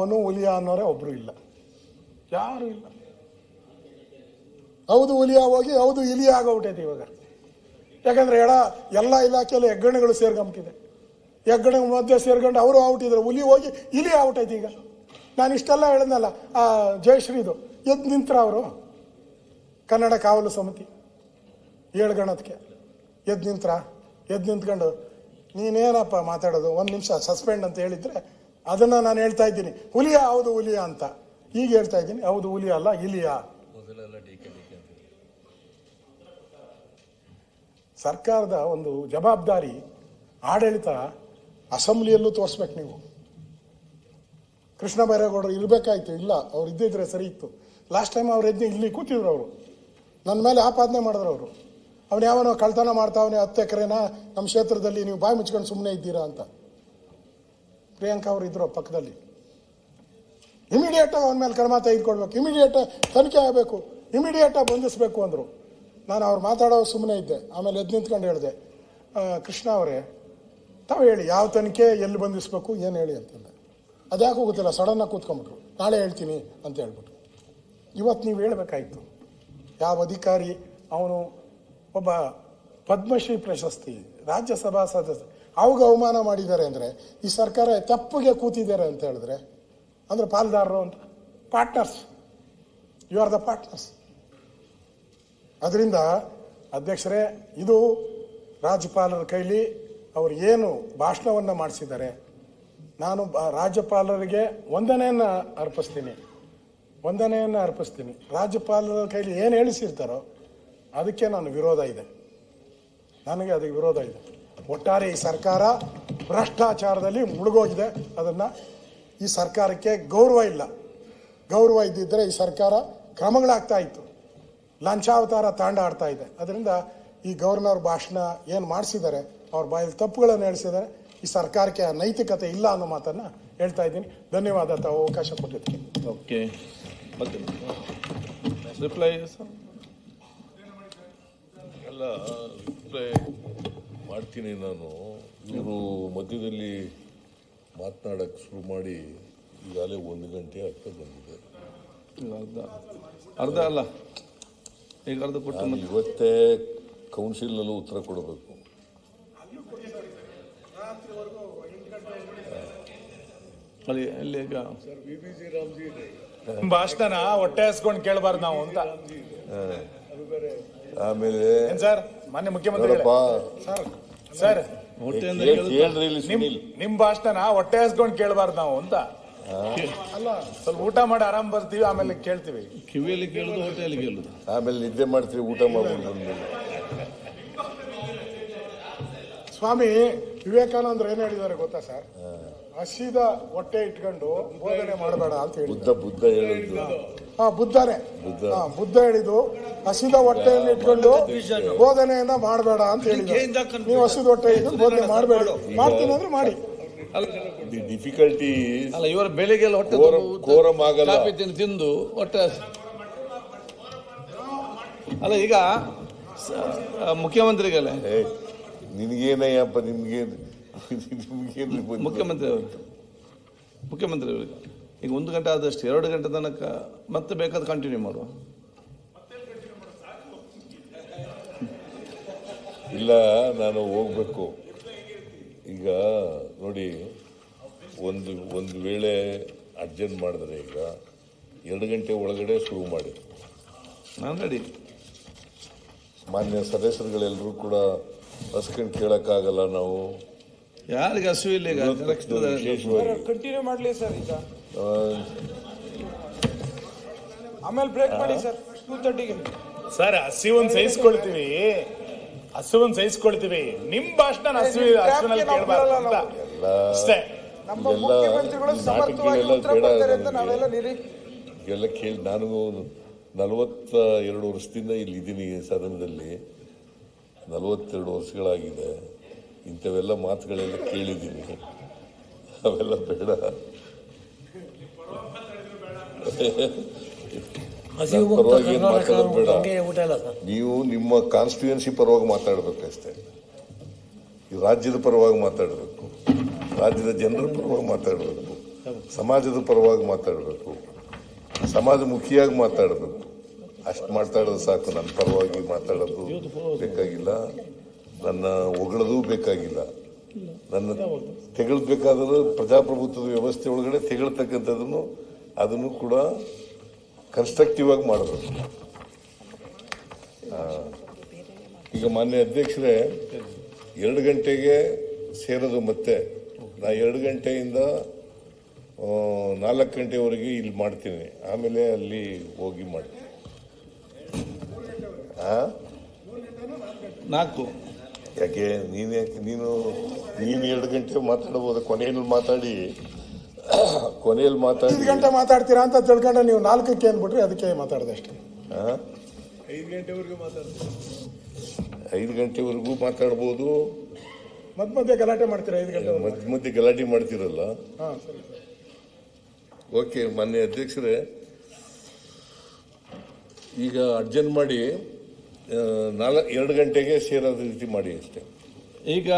ಅವನು ಹುಲಿಯ ಅನ್ನೋರೇ ಒಬ್ರು ಇಲ್ಲ. ಯಾರು ಇಲ್ಲ. ಹೌದು ಹುಲಿಯ ಹೋಗಿ, ಹೌದು ಇಲಿಯ ಆಗೋಗ್ಬಿಟ್ಟೈತೆ ಇವಾಗ. ಯಾಕಂದ್ರೆ ಎಡ, ಎಲ್ಲ ಇಲಾಖೆಯಲ್ಲಿ ಹೆಗ್ಗಣಗಳು ಸೇರ್ಕೊಂಬಿಟ್ಟಿದೆ ಹೆಗ್ಗಣ ಮಧ್ಯೆ ಸೇರ್ಕೊಂಡು ಅವರು ಔಟಿದ್ರು ಹುಲಿ ಹೋಗಿ ಇಲಿ ಔಟೈತೆ ಈಗ. ನಾನು ಇಷ್ಟೆಲ್ಲ ಹೇಳಿದ್ನಲ್ಲ, ಆ ಜಯಶ್ರೀದು. ಎದ್ದು ನಿಂತ್ರ ಅವರು? ಕನ್ನಡ ಕಾವಲು ಸಮಿತಿ. ಏಳು ಗಣದಕ್ಕೆ ಎದ್ದು ನಿಂತ್ರ? ಎದ್ದು ನಿಂತ್ಕೊಂಡು, ನೀನೇನಪ್ಪ ಮಾತಾಡೋದು? ಒಂದು ನಿಮಿಷ ಸಸ್ಪೆಂಡ್ ಅಂತ ಹೇಳಿದ್ರೆ ಅದನ್ನು ನಾನು ಹೇಳ್ತಾ ಇದ್ದೀನಿ. ಹುಲಿಯ ಹೌದು ಹುಲಿಯ ಅಂತ. ಈಗ ಹೇಳ್ತಾ ಇದ್ದೀನಿ. ಹೌದು ಹುಲಿಯ ಅಲ್ಲ ಇಲಿಯ. ಸರ್ಕಾರದ ಒಂದು ಜವಾಬ್ದಾರಿ ಆಡಳಿತ ಅಸೆಂಬ್ಲಿಯಲ್ಲೂ ತೋರಿಸ್ಬೇಕು ನೀವು. ಕೃಷ್ಣ ಬೈರೇಗೌಡರು ಇರಬೇಕಾಯ್ತು? ಇಲ್ಲ. ಅವ್ರು ಇದ್ದಿದ್ರೆ ಸರಿ ಇತ್ತು. ಲಾಸ್ಟ್ ಟೈಮ್ ಅವ್ರು ಎದ್ದು ಇಲ್ಲಿ ಕೂತಿದ್ರು ಅವರು. ನನ್ನ ಮೇಲೆ ಆಪಾದನೆ ಮಾಡಿದ್ರು ಅವರು. ಅವನು ಯಾವನೋ ಕಳ್ತನ ಮಾಡ್ತಾವನೆ ಹತ್ತು ಎಕರೆನ ನಮ್ಮ ಕ್ಷೇತ್ರದಲ್ಲಿ ನೀವು ಬಾಯಿ ಮುಚ್ಕೊಂಡು ಸುಮ್ಮನೆ ಇದ್ದೀರಾ ಅಂತ. ಪ್ರಿಯಾಂಕಾ ಅವರು ಇದ್ರು ಪಕ್ಕದಲ್ಲಿ. ಇಮಿಡಿಯೇಟಾಗಿ ಅವನ ಮೇಲೆ ಕ್ರಮ ತೆಗೆದುಕೊಳ್ಬೇಕು. ಇಮಿಡಿಯೇಟ್ ತನಿಖೆ ಆಗಬೇಕು. ಇಮಿಡಿಯೇಟಾಗಿ ಬಂಧಿಸಬೇಕು ಅಂದರು. ನಾನು ಅವ್ರು ಮಾತಾಡೋ ಸುಮ್ಮನೆ ಇದ್ದೆ. ಆಮೇಲೆ ಎದ್ದು ನಿಂತ್ಕೊಂಡು ಹೇಳಿದೆ ಕೃಷ್ಣ ಅವರೇ, ತಾವು ಹೇಳಿ ಯಾವ ತನಿಖೆ, ಎಲ್ಲಿ ಬಂಧಿಸಬೇಕು, ಏನು ಹೇಳಿ? ಅಂತಂದೆ. ಅದ್ಯಾಕೂ ಗೊತ್ತಿಲ್ಲ ಸಡನ್ನಾಗಿ ಕೂತ್ಕೊಂಡ್ಬಿಟ್ರು. ನಾಳೆ ಹೇಳ್ತೀನಿ ಅಂತ ಹೇಳ್ಬಿಟ್ರು. ಇವತ್ತು ನೀವು ಹೇಳಬೇಕಾಯಿತು. ಯಾವ ಅಧಿಕಾರಿ, ಅವನು ಒಬ್ಬ ಪದ್ಮಶ್ರೀ ಪ್ರಶಸ್ತಿ, ರಾಜ್ಯಸಭಾ ಸದಸ್ಯ ಅವಾಗ ಅವಮಾನ ಮಾಡಿದ್ದಾರೆ ಅಂದರೆ, ಈ ಸರ್ಕಾರ ತಪ್ಪಿಗೆ ಕೂತಿದ್ದಾರೆ ಅಂತ ಹೇಳಿದ್ರೆ, ಅಂದರೆ ಪಾಲ್ದಾರರು ಅಂತ, partners. You are the partners ಅದರಿಂದ ಅಧ್ಯಕ್ಷರೇ, ಇದು ರಾಜ್ಯಪಾಲರ ಕೈಲಿ ಅವರು ಏನು ಭಾಷಣವನ್ನು ಮಾಡಿಸಿದ್ದಾರೆ, ನಾನು ರಾಜ್ಯಪಾಲರಿಗೆ ವಂದನೆಯನ್ನು ಅರ್ಪಿಸ್ತೀನಿ. ವಂದನೆಯನ್ನು ಅರ್ಪಿಸ್ತೀನಿ. ರಾಜ್ಯಪಾಲರ ಕೈಲಿ ಏನು ಹೇಳಿಸಿರ್ತಾರೋ, ಅದಕ್ಕೆ ನಾನು ವಿರೋಧ ಇದೆ. ನನಗೆ ಅದಕ್ಕೆ ವಿರೋಧ ಇದೆ. ಒಟ್ಟಾರೆ ಈ ಸರ್ಕಾರ ಭ್ರಷ್ಟಾಚಾರದಲ್ಲಿ ಮುಳುಗೋಗಿದೆ. ಅದನ್ನು ಈ ಸರ್ಕಾರಕ್ಕೆ ಗೌರವ ಇಲ್ಲ. ಗೌರವ ಇದ್ದಿದ್ದರೆ ಈ ಸರ್ಕಾರ ಕ್ರಮಗಳಾಗ್ತಾ ಇತ್ತು. ಲಂಚಾವತಾರ ತಾಂಡ ಆಡ್ತಾ ಇದೆ. ಅದರಿಂದ ಈ ಗವರ್ನರ್ ಭಾಷಣ ಏನು ಮಾಡಿಸಿದ್ದಾರೆ, ಅವ್ರ ಬಾಯಲ್ಲಿ ತಪ್ಪುಗಳನ್ನು ಹೇಳಿಸಿದ್ದಾರೆ. ಈ ಸರ್ಕಾರಕ್ಕೆ ಆ ನೈತಿಕತೆ ಇಲ್ಲ ಅನ್ನೋ ಮಾತನ್ನು ಹೇಳ್ತಾ ಇದ್ದೀನಿ. ಧನ್ಯವಾದ ತಾವು ಅವಕಾಶ ಕೊಟ್ಟಿದ್ದಕ್ಕೆ. ಓಕೆ. ರಿಪ್ಲೈ ಸರ್ ಎಲ್ಲ ರಿಪ್ಲೈ ಮಾಡ್ತೀನಿ ನಾನು. ಇವರು ಮಧ್ಯದಲ್ಲಿ ಮಾತನಾಡಕ್ಕೆ ಶುರು ಮಾಡಿ ಈಗಾಗಲೇ ಒಂದು ಗಂಟೆ ಆಗ್ತಾ ಬಂದಿದೆ. ಅರ್ಧ. ಅರ್ಧ ಅಲ್ಲ. ಈಗ ಅರ್ಧ ಕೊಟ್ಟು ನಾನು ಇವತ್ತೇ ಕೌನ್ಸಿಲ್ನಲ್ಲೂ ಉತ್ತರ ಕೊಡಬೇಕು. ಅಲ್ಲಿ ಅಲ್ಲಿ ಈಗ. ಭಾಷಣ ಹೊಟ್ಟೆ ಹಸ್ಕೊಂಡು ಕೇಳಬಾರ್ದು ನಾವು ಅಂತ. ಆಮೇಲೆ ಏನ್ ಸರ್? ಮಾನ್ಯ ಮುಖ್ಯಮಂತ್ರಿ ಸರ್ ಸರ್. ಇಲ್ಲಿ ನಿಮ್ ಸುನಿಲ್. ನಿಮ್ ಭಾಷಣ ಹೊಟ್ಟೆ ಹಸ್ಕೊಂಡು ಕೇಳಬಾರ್ದು ನಾವು ಅಂತ. ಅಲ್ಲ ಸ್ವಲ್ಪ ಊಟ ಮಾಡಿ ಆರಾಮ್ ಬರ್ತೀವಿ ಆಮೇಲೆ ಕೇಳ್ತೀವಿ. ಕಿವಿಯಲ್ಲಿ ಕೇಳುದು ಹೋಟೆಲ್ ಕೇಳುದು. ಆಮೇಲೆ ನಿದ್ದೆ ಮಾಡ್ತೀವಿ ಊಟ ಮಾಡ್ಬೋದು ಸ್ವಾಮಿ ವಿವೇಕಾನಂದ್ರು ಏನು ಹೇಳಿದ್ದಾರೆ ಗೊತ್ತಾ ಸರ್? ಹಸಿದ ಹೊಟ್ಟೆ ಇಟ್ಕೊಂಡು ಬೋಧನೆ ಮಾಡಬೇಡ ಅಂತ ಹೇಳಿ ಬುದ್ಧ ಬುದ್ಧ ಹೇಳಿದ್ದು ಹಾ ಬುದ್ಧನೇ. ಬುದ್ಧ. ಹಾ ಬುದ್ಧ ಹೇಳಿದ್ದು ಹಸಿದ ಹೊಟ್ಟೆಯನ್ನು ಇಟ್ಕೊಂಡು ಬೋಧನೆಯನ್ನ ಮಾಡಬೇಡ ಅಂತ ಹೇಳಿದ್ರು. ನೀವು ಹಸಿದ ಹೊಟ್ಟೆ ಇದ್ದು ಬೋಧನೆ ಮಾಡಬೇಡ. ಮಾಡ್ತೀನಿ ಅಂದ್ರೆ ಮಾಡಿ. ದಿ ಡಿಫಿಕಲ್ಟಿ ಅಲ್ಲ ಇವರ ಬೆಳಿಗ್ಗೆಲ್ಲ ಹೊಟ್ಟೆ ಆಗಲ್ಲ. ಕಾಫಿ ತಿಂದು ತಿಂದು ಹೊಟ್ಟೆ ಅಲ್ಲ ಈಗ ಮುಖ್ಯಮಂತ್ರಿಗಳೇ. ನಿನಗೇನಯ್ಯಪ್ಪ ನಿಮ್ಗೇನು ನಿಮ್ಗೇನು ಮುಖ್ಯಮಂತ್ರಿ ಅವರು ಮುಖ್ಯಮಂತ್ರಿ ಅವರಿಗೆ ಈಗ ಒಂದು ಗಂಟೆ ಆದಷ್ಟು ಎರಡು ಗಂಟೆ ತನಕ ಮತ್ತೆ ಬೇಕಾದ ಕಂಟಿನ್ಯೂ ಮಾಡುವ. ಇಲ್ಲ ನಾನು ಹೋಗ್ಬೇಕು. ಈಗ ನೋಡಿ ಒಂದು ಒಂದು ವೇಳೆ ಅರ್ಜೆಂಟ್ ಮಾಡಿದ್ರೆ ಈಗ ಎರಡು ಗಂಟೆ ಒಳಗಡೆ ಶುರು ಮಾಡಿ. ನಾನು ರೆಡಿ ಮಾನ್ಯ ಸದಸ್ಯರುಗಳೆಲ್ಲರೂ ಕೂಡ ಹಸ್ಕೊಂಡು ಕೇಳೋಕ್ಕಾಗಲ್ಲ ನಾವು. ಯಾರಿಗೆ ಹಸುವಿಲ್ಲ ಇಲ್ಲ ಈಗ? ವಿಶೇಷವಾಗಿ ಕಂಟಿನ್ಯೂ ಮಾಡಲಿ ಸರ್ ಈಗ. ಆಮೇಲೆ ಬ್ರೇಕ್ ಮಾಡಿ ಸರ್ ಟೂ ತರ್ಟಿಗೆ ಸರ್ ಹಸಿವನ್ ಸಹಿಸ್ಕೊಳ್ತೀವಿ. ಹಸುವನ್ ಸಹಿಸ್ಕೊಳ್ತೀವಿ. ನಿಮ್ ಭಾಷಣ ಹಸಿವಿ ಹಸುವಿನಲ್ಲಿ ಕೇಳಬಾರ್ದು. ಅಂತ ಅಷ್ಟೇ. ನಮ್ಮ ಮುಖ್ಯಮಂತ್ರಿಗಳು ಸಮರ್ಥವಾಗಿ ನಾಟಕಗಳೆಲ್ಲ ಉತ್ತರ ಬೇಡ ಕೊಡ್ತಾರೆ ಅಂತ ನಾವೆಲ್ಲ ನಿರೀ ಎಲ್ಲ ಕೇಳಿ ನಾನು ನಲವತ್ತ ಎರಡು ವರ್ಷದಿಂದ ಇಲ್ಲಿ ಇದ್ದೀನಿ ಸದನದಲ್ಲಿ. ನಲವತ್ತೆರಡು ವರ್ಷಗಳಾಗಿದೆ. ಇಂಥವೆಲ್ಲ ಮಾತುಗಳೆಲ್ಲ ಕೇಳಿದ್ದೀನಿ. ಅವೆಲ್ಲ ಬೇಡ. ಹಸಿವು ಮುಕ್ತ ಪರವಾಗಿ ಏನ್ ಕರ್ನಾಟಕ ಮಾತಾಡೋದು ಬೇಡ. ಹಂಗೆ ಊಟ ಇಲ್ಲ ಸರ್. ನೀವು ನಿಮ್ಮ ಕಾನ್ಸ್ಟಿಟ್ಯೂನ್ಸಿ ಪರವಾಗಿ ಮಾತಾಡಬೇಕಷ್ಟೇ ಈ ರಾಜ್ಯದ ಪರವಾಗಿ ಮಾತಾಡಬೇಕು. ರಾಜ್ಯದ ಜನರ ಪರವಾಗಿ ಮಾತಾಡಬೇಕು. ಸಮಾಜದ ಪರವಾಗಿ ಮಾತಾಡಬೇಕು. ಸಮಾಜ ಮುಖಿಯಾಗಿ ಮಾತಾಡಬೇಕು. ಅಷ್ಟು ಮಾತಾಡೋದು ಸಾಕು. ನನ್ನ ಪರವಾಗಿ ಮಾತಾಡೋದು ಬೇಕಾಗಿಲ್ಲ. ನನ್ನ ಒಗಳದು ಬೇಕಾಗಿಲ್ಲ. ನನ್ನ ತೆಗಳ್ಬೇಕಾದ್ರೆ ಪ್ರಜಾಪ್ರಭುತ್ವದ ವ್ಯವಸ್ಥೆ ಒಳಗಡೆ ತೆಗಳ್ತಕ್ಕಂಥದ್ದನ್ನು ಅದನ್ನು ಕೂಡ ಕನ್ಸ್ಟ್ರಕ್ಟಿವ್ ಆಗಿ ಮಾಡಬೇಕು ಈಗ ಮಾನ್ಯ ಅಧ್ಯಕ್ಷರೇ ಎರಡು ಗಂಟೆಗೆ ಸೇರೋದು ಮತ್ತೆ. ನಾ ಎರಡು ಗಂಟೆಯಿಂದ ನಾಲ್ಕು ಗಂಟೆವರೆಗೆ ಇಲ್ಲಿ ಮಾಡ್ತೀನಿ. ಆಮೇಲೆ ಅಲ್ಲಿ ಹೋಗಿ ಮಾಡ್ತೀನಿ? ನಾಲ್ಕು. ಯಾಕೆ ನೀನು ಯಾಕೆ ನೀನು ನೀನು ಎರಡು ಗಂಟೆ ಮಾತಾಡ್ಬೋದು ಕೊನೆಯಲ್ಲಿ ಮಾತಾಡಿ. ಕೊನೆಯಲ್ಲಿ ಐದು ಮಾತಾಡಿ ಗಂಟೆ ಮಾತಾಡ್ತೀರಾ ಅಂತ ತಿಳ್ಕೊಂಡ್ರೆ ನೀವು ನಾಲ್ಕಕ್ಕೆ ಅಂದ್ಬಿಟ್ರಿ ಅದಕ್ಕೆ ಮಾತಾಡಿದೆ ಅಷ್ಟೇ. ಮಾತಾಡ್ತೀವಿ ಐದು ಗಂಟೆವರೆಗೂ ಮಾತಾಡ್ಬೋದು. ಮಧ್ಯ ಮಧ್ಯೆ ಗಲಾಟೆ ಮಾಡ್ತೀರಾ ಐದು ಗಂಟೆ ಮಧ್ಯ ಮಧ್ಯೆ ಗಲಾಟೆ ಮಾಡ್ತೀರಲ್ಲ? ಹಾಂ ಸರಿ ಓಕೆ ಮಾನ್ಯ ಅಧ್ಯಕ್ಷರೇ. ಈಗ ಅರ್ಜೆಂಟ್ ಮಾಡಿ ನಾಲ್ಕು ಎರಡು ಗಂಟೆಗೆ ಸೇರೋದ ರೀತಿ ಮಾಡಿ ಅಷ್ಟೇ. ಈಗ